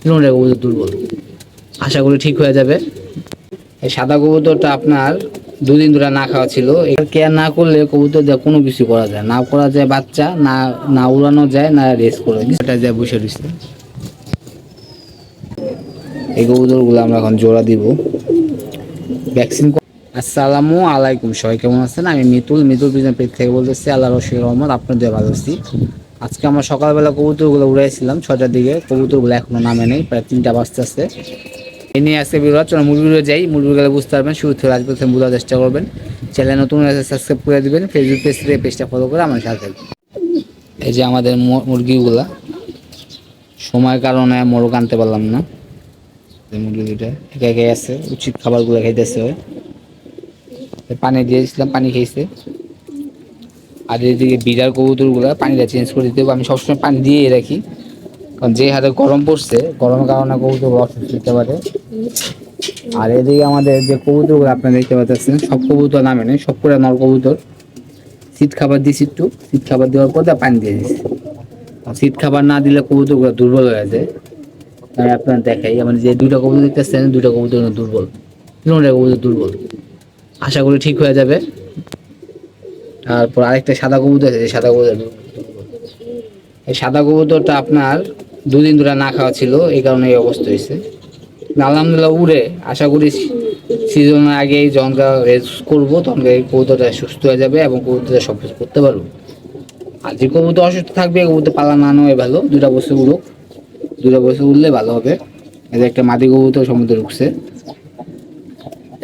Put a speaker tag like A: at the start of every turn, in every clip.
A: তিনটা কবুতর দুর্বল আশা করি ঠিক হয়ে যাবে। এই সাদা কবুতরটা আপনার দুদিন ধরে না খাওয়া ছিল। এর কেয়ার না করলে কবুতর দিয়ে কোনো কিছু করা যায় না। করা যায় বাচ্চা না না উড়ানো যায় না রেস করে এটা যায় বসে রয়েছে। এই কবুতরগুলো আমরা এখন জোড়া দিব। ভ্যাকসিন আসসালামু আলাইকুম। সবাই কেমন আছেন? আমি মিতুল। মিতুল বিজন পেট থেকে বলতেছি আল্লাহ রশিদ রহমত আপনাদের ভালো আছি। আজকে আমরা সকালবেলা কবুতরগুলো উড়াইছিলাম, ছটার দিকে। কবুতরগুলো এখনও নামে নেই, প্রায় তিনটা বাজতে আছে। এই নিয়ে আজকে বিরোধ চলো মুরগি যাই। মুরগি গেলে বুঝতে পারবেন, শুরু থেকে আজ পর্যন্ত বোঝার চেষ্টা করবেন। চ্যানেল নতুন সাবস্ক্রাইব করে দিবেন ফেসবুক পেজ থেকে পেজটা ফলো করে আমার সাথে এই যে আমাদের মুরগিগুলা। সময়ের কারণে মোরগ আনতে পারলাম না। মুরগি দুইটা একা একাই আছে, উচিত খাবারগুলো খাইতেছে পানি দিয়েছিলাম, পানি খেয়েছে। আর এদিকে বিড়ার কবুতরগুলো পানিটা চেঞ্জ করে দিতে আমি সবসময় পানি দিয়ে রাখি। কারণ যে হারে গরম পড়ছে গরমের কারণে কবুতর অসুস্থ হতে পারে। আর এদিকে আমাদের যে কবুতরগুলো আপনারা দেখতে পাচ্ছেন, সব কবুতর নামে নেই, সব করে নর কবুতর। শীত খাবার দিয়েছি একটু। শীত খাবার দেওয়ার পর পানি দিয়ে দিচ্ছি। শীত খাবার না দিলে কবুতরগুলো দুর্বল হয়ে যায়। আমি আপনার দেখাই, আমার যে দুইটা কবুতর দেখতেছেন দুইটা কবুতর দুর্বল। তিনটা কবুতর দুর্বল। আশা করি ঠিক হয়ে যাবে। তারপর আরেকটা সাদা কবুতর আছে সাদা কবুতর। এই সাদা কবুতরটা আপনার দুদিন ধরে না খাওয়া ছিল, এই কারণে এই অবস্থা হয়েছে। আলহামদুলিল্লাহ উড়ে। আশা করি সিজনের আগেই যখন রেস করব, তখন এই কবুতরটা সুস্থ হয়ে যাবে এবং কবুতরটা সব কিছু করতে পারব। আর যে কবুতর অসুস্থ থাকবে কবুতর পালা না নেওয়াই ভালো। দুটা বছর উড়ুক। দুটা বছর উড়লে ভালো হবে। যে একটা মাদি কবুতর সমুদ্রে ঢুকছে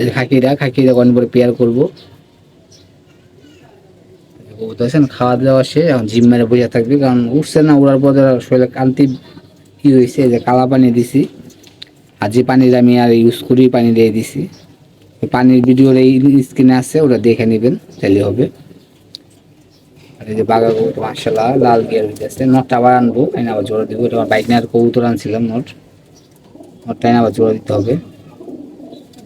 A: এই খাকিরা খাকিরা কদিন পরে পেয়ার করব। আছেন খাওয়া দাওয়া সে এখন জিম মেরে বসে থাকবে। কারণ উঠছে না, উড়ার পর শরীরে কান্তি কি হয়েছে যে কালা পানি দিছি। আর যে পানির আমি আর ইউজ করি, পানি দিয়ে দিছি। পানির ভিডিওর এই স্ক্রিনে আছে, ওটা দেখে নেবেন, তাহলে হবে। আর এই যে বাঘা কবুতর মার্শাল্লাহ লাল গিয়ার হইতেছে। নটটা আবার আনব আমি আবার জোড়া দিব। এটা আমার বাইক নিয়ে আর কবুতর আনছিলাম, নট। নটটা এনে আবার জোড়া দিতে হবে।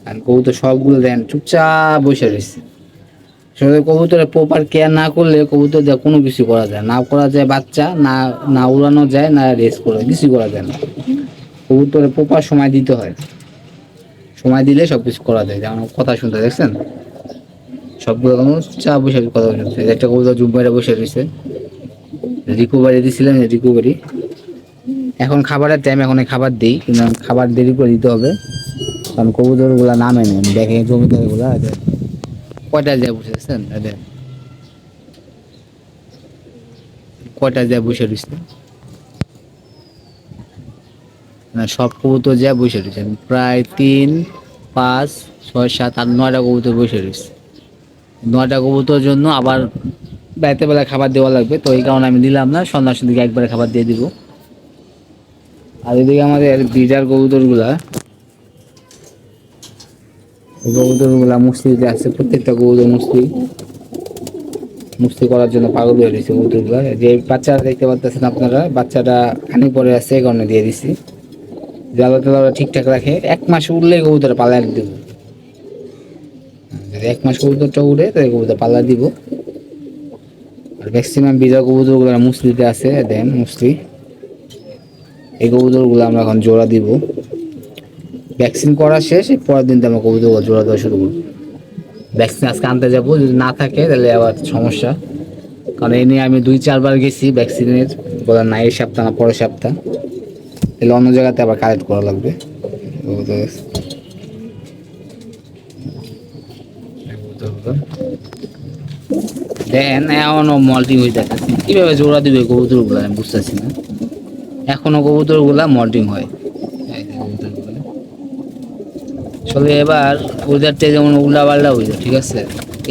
A: আর কবুতর সবগুলো দেন, চুপচাপ বসে রয়েছে। কবুতরের প্রপার কেয়ার না করলে কবুতর দিয়ে কোনো কিছু করা যায় না। করা যায় বাচ্চা, না না উড়ানো যায়, না রেস করে কিছু করা যায় না। কবুতরের প্রপার সময় দিতে হয়। সময় দিলে সব কিছু করা যায়। যেমন কথা শুনতে দেখছেন? সবগুলো কোনো চা বসে কথা শুনছে একটা কবুতর জুম্বাইরে বসে রয়েছে। রিকোভারি দিছিলাম রিকোভারি এখন খাবারের টাইম এখন খাবার দিই। কিন্তু খাবার দেরি করে দিতে হবে। কারণ কবুতরগুলো নামে নেই। দেখে জমিদারগুলো কয়টা যায় বসে আছেন কয়টা যায় বসে রয়েছে না, সব কবুতর যা বসে রয়েছে প্রায় তিন, পাঁচ, ছয়, সাত, আট, নয়টা কবুতর বসে রয়েছে নয়টা কবুতর জন্য আবার বেলা খাবার দেওয়া লাগবে। তো এই কারণে আমি দিলাম না সন্ধ্যার দিকে একবারে খাবার দিয়ে দিব। আর এদিকে আমাদের বিজার কবুতরগুলা কবুতরগুলা মুসলিতে আছে, প্রত্যেকটা কবুতর মুসলি মুসলি করার জন্য পাগল হয়ে রয়েছে কবুতরগুলা যে বাচ্চারা দেখতে পাচ্ছেন আপনারা, বাচ্চাটা খানি পরে আছে, এই কারণে দিয়ে দিছি। জ্বালা টালা ঠিকঠাক রাখে। এক মাস উঠলে কবুতর পালায় দিব। যদি এক মাস কবুতরটা উড়ে, তাহলে কবুতর পালা দিব। আর ম্যাক্সিমাম বিজা কবুতরগুলো মুসলিতে আছে, দেন মুসলি এই কবুতরগুলো আমরা এখন জোড়া দিব। ভ্যাকসিন করা শেষ পরের দিন থেকে আমরা কবুতর জোড়া দেওয়া শুরু করব। ভ্যাকসিন আজকে আনতে যাব, যদি না থাকে তাহলে আবার সমস্যা। কারণ এই নিয়ে আমি দুই, চারবার গেছি ভ্যাকসিনের বলে না এই সপ্তাহ না পরের সপ্তাহ। তাহলে অন্য জায়গাতে আবার কালেক্ট করা লাগবে। কবুতর দেন, এখনও মল্টিং হয়ে যাচ্ছে কীভাবে জোড়া দিবে কবুতরগুলো আমি বুঝতেছি না। এখনও কবুতরগুলা মল্টিং হয়। কবুতরগুলো। আসলে এবার ওয়েদারটা যেমন উল্টা পাল্টা হয়ে ঠিক আছে?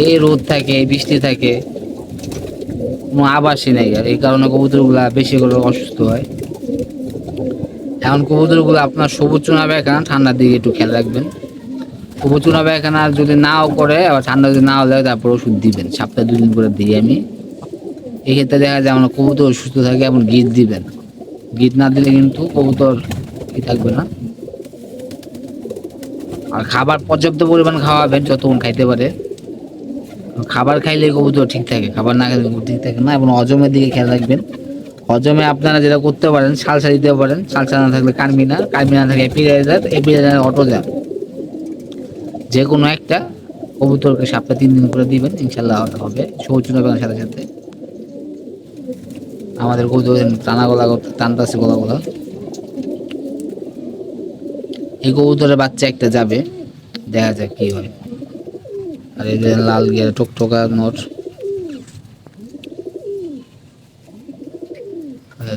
A: এই রোদ থাকে বৃষ্টি থাকে, কোনো আবাসই নেই আর, এই কারণে কবুতরগুলা বেশি করে অসুস্থ হয়। এখন কবুতরগুলো আপনার সবুজ চুনা বেখানা ঠান্ডার দিকে একটু খেয়াল রাখবেন। সবুজ চুনা বেখানা যদি নাও করে, আবার ঠান্ডা যদি না হলে তারপর ওষুধ দিবেন। সপ্তাহে দুদিন করে দিই আমি। এক্ষেত্রে দেখা যায় আমার কবুতর সুস্থ থাকে, এমন গিট দিবেন। গিট না দিলে কিন্তু কবুতর ই থাকবে না। আর খাবার পর্যাপ্ত পরিমাণ খাওয়াবেন, যতক্ষণ খাইতে পারে। খাবার খাইলে কবুতর ঠিক থাকে, খাবার না খাইলে কবুতর ঠিক থাকে না এবং হজমের দিকে খেয়াল রাখবেন। হজমে আপনারা যেটা করতে পারেন, সালসা দিতে পারেন, সালসা না থাকলে কানমিনা কানমিনা থাকে এপিরাইজার এপিরাইজার অটোজা যে কোনো একটা কবুতরকে সপ্তাহে তিন দিন করে দিবেন ইনশাল্লাহ হবে শৌচ নেবেন সাথে সাথে। আমাদের কবুতর টানা গলা, টানতাছে গলা গলা। এই কবুতরের বাচ্চা একটা যাবে, দেখা যাক কি হয়। আর এই যে লাল গিয়ে টকটকা নট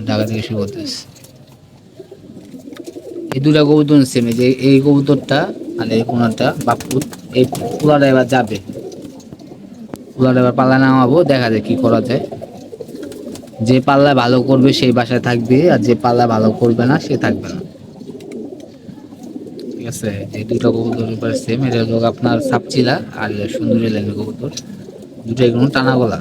A: ঢাকা থেকে শুরু করতেছে এই দুটা কবুতর সেম যে এই কবুতরটা আর এই কোনাটা বাপুর এই পুলাটা এবার যাবে। পুলাটা এবার পাল্লা নামাবো, দেখা যায় কি করা যায়। যে পাল্লা ভালো করবে সেই বাসায় থাকবে, আর যে পাল্লা ভালো করবে না, সে থাকবে না। ঠিক আছে দুটো কবুতর সেম এটা আপনার সাপচিলা আর সুন্দরী লাইনের কবুতর। টানা গলা।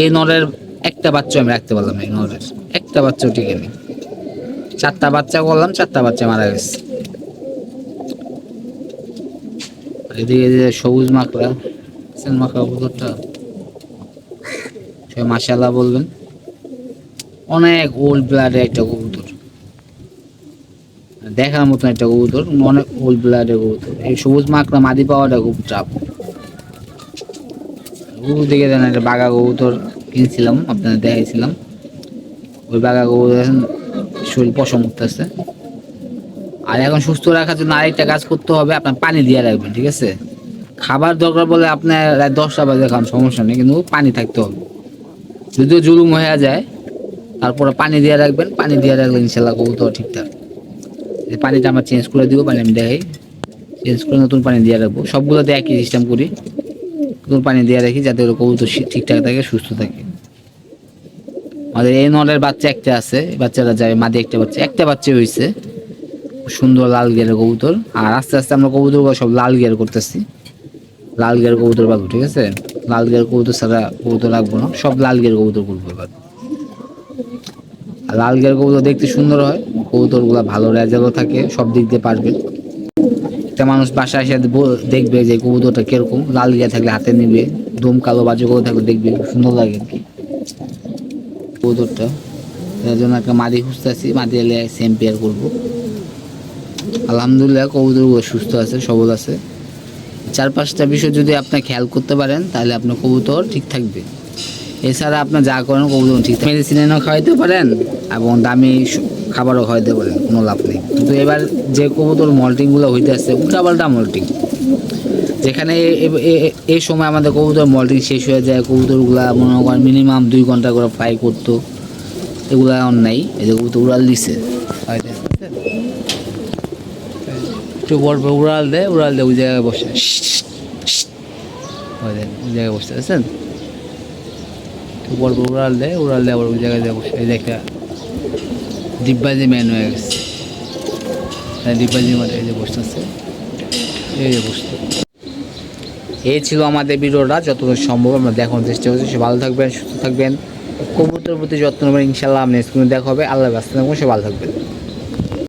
A: এই নরের একটা বাচ্চা আমি রাখতে পারলাম এই নরের। একটা চারটা বাচ্চা করলাম চারটা বাচ্চা মারা গেছে। এদিকে সবুজ মাকড়া, সেন মাকড়া কবুতরটা, সে মাশাল্লাহ বলবেন। অনেক ওল্ড ব্লাডের একটা কবুতর। দেখার মতন একটা কবুতর অনেক ওল্ড ব্লাডের কবুতর। এই সবুজ মাকড়া মাদি পাওয়াটা খুব চাপ। ওই দিকে দেন একটা বাঘা কবুতর কিনছিলাম, আপনাদের দেখাইছিলাম। ওই বাঘা কবুতর শরীর পশম উঠতেছে। আর এখন সুস্থ রাখার জন্য আরেকটা কাজ করতে হবে, আপনার পানি দিয়ে রাখবেন, ঠিক আছে? খাবার দরকার বলে আপনার দশটা বাজে খান, সমস্যা নেই, কিন্তু পানি থাকতে হবে। যদিও জুলুম হয়ে যায়, তারপরে পানি দিয়ে রাখবেন, পানি দিয়ে রাখলে ইনশাল্লাহ কবুতর ঠিকঠাক। পানিটা আমরা চেঞ্জ করে দিব, পানি আমি দেখাই চেঞ্জ করে নতুন পানি দিয়ে রাখব। সবগুলোতে একই সিস্টেম করি। নতুন পানি দিয়ে রাখি যাতে ওর কবুতর ঠিকঠাক থাকে, সুস্থ থাকে। আমাদের এই নলের বাচ্চা একটা আছে। এই বাচ্চাটা যায় মাদি একটা বাচ্চা। একটা বাচ্চা হয়েছে সুন্দর লাল গিয়ারের কবুতর। আর আস্তে আস্তে আমরা কবুতর সব লাল গিয়ার করতেছি। লাল গিয়ার কবুতর পাবো ঠিক আছে? লাল গিয়ার কবুতর ছাড়া কবুতর রাখব না। সব লাল গিয়ার কবুতর করব এবার। লাল গিয়ার কবুতর দেখতে সুন্দর হয়। কবুতরগুলা ভালো রেজাল্টও থাকে, সব দিক দিয়ে পারবে। একটা মানুষ বাসায় এসে দেখবে যে কবুতরটা কীরকম, লাল গিয়া থাকলে হাতে নিবে দম কালো বাজে করে থাকলে দেখবে খুব সুন্দর লাগে আর কি। কবুতরটা, এর জন্য একটা মাদি খুঁজতেছি, মাদি এলে সেম পেয়ার করব। আলহামদুলিল্লাহ কবুতরগুলো সুস্থ আছে, সবল আছে। চার পাঁচটা বিষয় যদি আপনি খেয়াল করতে পারেন, তাহলে আপনার কবুতর ঠিক থাকবে। এছাড়া আপনি যা করেন কবুতর ঠিক মেডিসিন এনেও খাওয়াইতে পারেন, এবং দামি খাবারও খাওয়াইতে পারেন কোনো লাভ নেই। কিন্তু এবার যে কবুতর মল্টিংগুলো হইতে আসছে উল্টাপাল্টা মল্টিং। যেখানে এই সময় আমাদের কবুতর মল্টিং শেষ হয়ে যায়, কবুতরগুলা মনে করেন মিনিমাম দুই ঘণ্টা করে ফ্রাই করতো। এগুলা এখন নাই, এই যে কবুতর উড়াল দিছে। একটু বড় উড়াল দেয় উড়াল দেয়, ওই জায়গায় বসে। ওই জায়গায় বসতে আছেন একটু উড়াল দেয় উড়াল দেয়, আবার ওই জায়গায় বসে। এই দেখা ডিব্বাজি ম্যান হয়ে গেছে। ডিব্বাজি মানে এই যে বসতেছে এই যে বসতে। এই ছিল আমাদের ভিডিওটা, যতটুকু সম্ভব আমরা দেখানোর চেষ্টা করছি। সে ভালো থাকবেন, সুস্থ থাকবেন। কবুতর প্রতি যত্ন নেবেন ইনশাল্লাহ আপনি স্ক্রিনে দেখা হবে। আল্লাহ ব্যস্ত থাকবেন সে ভালো থাকবেন।